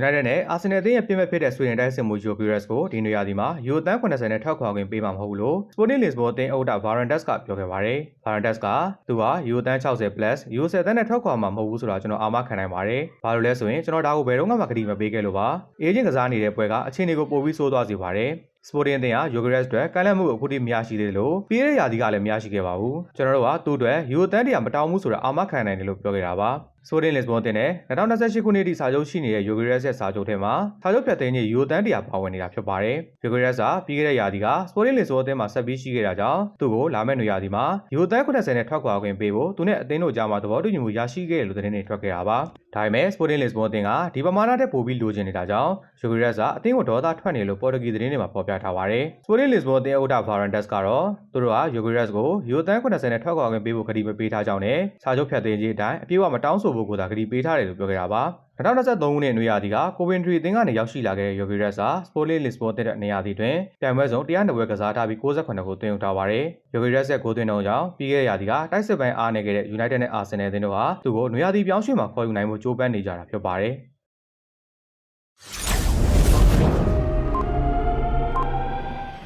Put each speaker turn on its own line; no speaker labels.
United နဲ့ Arsenal အသင်းရဲ့ပြင်မဲ့ဖြစ်တဲ့ Sweden တိုက်စစ်မှု Jokeres ကိုဒီနေရာဒီမှာယူတန်း80နဲ့ထောက်ခွာခွင့်ပေးမှာမဟုတ်ဘူးလို့ Sporting Lisbon အသင်းဥက္ကဋ္ဌ Varandas ကပြောခဲ့ပါတယ်။ Varandas ကသူဟာယူတန်း60 plus ယူ10တန်းနဲ့ထောက်ခွာမှာမဟုတ်ဘူးဆိုတာကျွန်တော်အာမခံနိုင်ပါတယ်။ဘာလို့လဲဆိုရင်ကျွန်တော်ဒါကိုဘယ်တော့မှမကတိမပေးခဲ့လို့ပါ။အေဂျင့်ကစားနေတဲ့ပွဲကအခြေအနေကိုပိုပြီးဆိုးသွားစေပါတယ်။ Sporting အသင်းဟာ Jokeres အတွက်ကမ်းလှမ်းမှုကိုအခုထိမရရှိသေးတယ်လို့ပြီးခဲ့တဲ့ရာသီကလည်းမရရှိခဲ့ပါဘူး။ကျွန်တော်တို့ကသူ့အတွက်ယူတန်းတရာမတောင်းဘူးဆိုတာအာမခံနိုင်တယ်လို့ပြောခဲ့တာပါ။ Sporting Lisbon တင်တဲ့2028ခုနှစ်အထိစာချုပ်ရှိနေတဲ့ Jokeres ရဲ့စာချုပ်ထဲမှာစာချုပ်ဖြတ်သိမ်းခြင်းယူတန်းတရာပါဝင်နေတာဖြစ်ပါတယ်။ Jokeres ကပြီးခဲ့တဲ့ရာသီက Sporting Lisbon အသင်းမှာဆက်ပြီးရှိခဲ့တာကြောင့်သူ့ကိုလာမယ့်နွေရာသီမှာယူတန်း80နဲ့ထောက်ခွာခွင့်ပေးဖို့သူနဲ့အသင်းတို့ကြားမှာသဘောတူညီမှုရရှိခဲ့တယ်လို့သတင်းတွေထွက်ခဲ့တာပါ။ဒါပေမဲ့ Sporting Lisbon အသင်းကဒီပမာဏထက်ပိုပြီးလိုချင်နေတာကြောင့် Jokeres ကအသင်းကိုဒေါသထွက်နေလို့ပေါ်တူဂီသတင်းတွေမှာဖော်ပြထားပါတယ်။ Sporting Lisbon အသင်းဥက္ကဋ္ဌ Varandas ကတော့သူတို့ဟာ Jokeres ကိုယူတန်း80နဲ့ထောက်ခွာခွင့်ပေးဖို့ကတိမပေးထားကြောင်းနဲ့စာချုပ်ဖြတ်သိမ်းခြင်းအတိုင်းအပြည့်အဝမတောင်းဆိုဖို့ကိုသာကတိပေးထားတယ်လို့ပြောခဲ့တာပါ2023ခုနှစ်နွေရာသီကကိုဗင်ထရီအသင်းကနေရောက်ရှိလာခဲ့တဲ့ Jokeres ဟာ Sporting Lisbon တဲ့နေရာသီတွင်ပြိုင်ပွဲစုံ100ပွဲကစားထားပြီး68ကိုသွင်းယူထားပါတယ်။ Jokeres ရဲ့ဂိုးသွင်းနှုန်းကြောင့်ပြီးခဲ့တဲ့ရာသီကတိုက်စစ်ပိုင်းအားနေခဲ့တဲ့ United နဲ့ Arsenal အသင်းတို့ဟာသူ့ကိုနွေရာသီပြောင်းရွှေ့မှာခေါ်ယူနိုင်မှုကြိုးပမ်းနေကြတာဖြစ်ပါတယ်။